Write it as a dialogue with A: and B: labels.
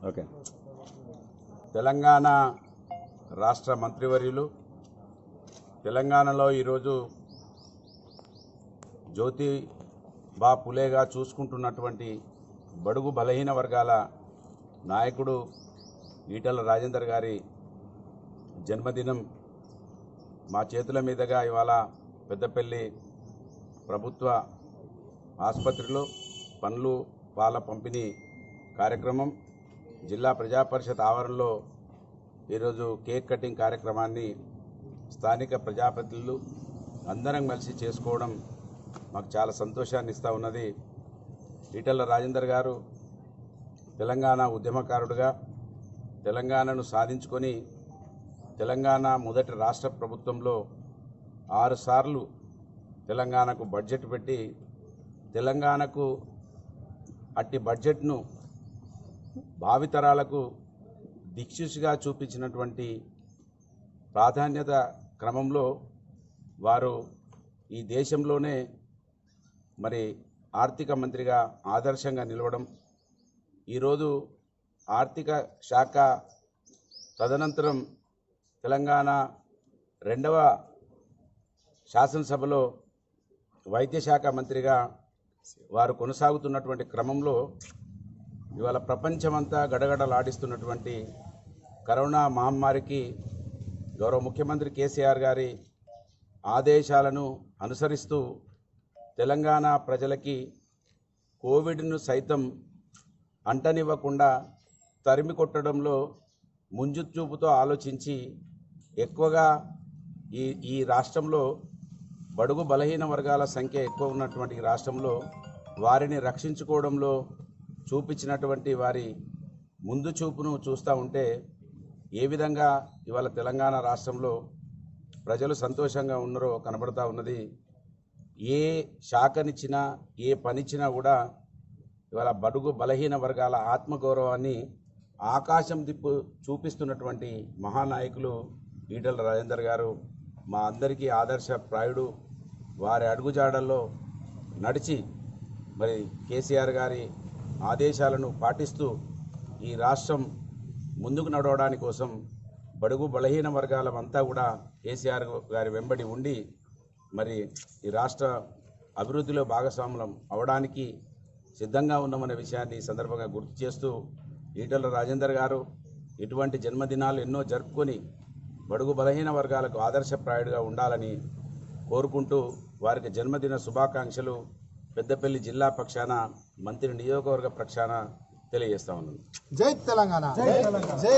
A: Okay. Telangana రాష్ట్ర మంత్రివర్యులు తెలంగాణలో ఈరోజు జ్యోతి బా పులేగా చూసుకుంటున్నటువంటి బడుగు బలహీన వర్గాల నాయకుడు ఈటల రాజేందర్ గారి జన్మదినం మా చేతుల మీదుగా ఇవాళ పెద్దపల్లి ప్రభుత్వ ఆసుపత్రిలో పండ్లు పాల పంపిణీ కార్యక్రమం జిల్లా ప్రజా పరిషత్ ఆవరణలో ఈరోజు కేక్ కటింగ్ కార్యక్రమాన్ని స్థానిక ప్రజాప్రతినిధులు అందరం కలిసి చేసుకోవడం మాకు చాలా సంతోషాన్ని ఇస్తూ ఉన్నది. ఈటల రాజేందర్ గారు తెలంగాణ ఉద్యమకారుడుగా తెలంగాణను సాధించుకొని తెలంగాణ మొదటి రాష్ట్ర ప్రభుత్వంలో ఆరుసార్లు తెలంగాణకు బడ్జెట్ పెట్టి తెలంగాణకు అట్టి బడ్జెట్ను భావితరాలకు దిక్సూచిగా చూపించినటువంటి ప్రాధాన్యత క్రమంలో వారు ఈ దేశంలోనే మరి ఆర్థిక మంత్రిగా ఆదర్శంగా నిలవడం ఈరోజు ఆర్థిక శాఖ తదనంతరం తెలంగాణ రెండవ శాసనసభలో వైద్య శాఖ మంత్రిగా వారు కొనసాగుతున్నటువంటి క్రమంలో ఇవాళ ప్రపంచమంతా గడగడలాడిస్తున్నటువంటి కరోనా మహమ్మారికి గౌరవ ముఖ్యమంత్రి కేసీఆర్ గారి ఆదేశాలను అనుసరిస్తూ తెలంగాణ ప్రజలకి కోవిడ్ను సైతం అంటనివ్వకుండా తరిమి కొట్టడంలో ముంజుచూపుతో ఆలోచించి ఎక్కువగా ఈ ఈ రాష్ట్రంలో బడుగు బలహీన వర్గాల సంఖ్య ఎక్కువ ఉన్నటువంటి రాష్ట్రంలో వారిని రక్షించుకోవడంలో చూపించినటువంటి వారి ముందు చూపును చూస్తూ ఉంటే ఏ విధంగా ఇవాళ తెలంగాణ రాష్ట్రంలో ప్రజలు సంతోషంగా ఉన్నారో కనబడతా ఉన్నది. ఏ శాఖనిచ్చినా ఏ పనిచ్చినా కూడా ఇవాళ బడుగు బలహీన వర్గాల ఆత్మగౌరవాన్ని ఆకాశం దిప్పు చూపిస్తున్నటువంటి మహానాయకులు ఈటల రాజేందర్ గారు మా అందరికీ ఆదర్శ ప్రాయుడు వారి అడుగుజాడల్లో నడిచి మరి కేసీఆర్ గారి ఆదేశాలను పాటిస్తూ ఈ రాష్ట్రం ముందుకు నడవడానికి కోసం బడుగు బలహీన వర్గాలమంతా కూడా కేసీఆర్ గారి వెంబడి ఉండి మరి ఈ రాష్ట్ర అభివృద్ధిలో భాగస్వాములం అవడానికి సిద్ధంగా ఉన్నామనే విషయాన్ని ఈ సందర్భంగా గుర్తు చేస్తూ ఈటల రాజేందర్ గారు ఇటువంటి జన్మదినాలు ఎన్నో జరుపుకొని బడుగు బలహీన వర్గాలకు ఆదర్శప్రాయుడిగా ఉండాలని కోరుకుంటూ వారికి జన్మదిన శుభాకాంక్షలు పెద్దపల్లి జిల్లా పక్షాన మంత్రి నియోజకవర్గ పక్షాన తెలియజేస్తా ఉన్నాను.
B: జై తెలంగాణ. జై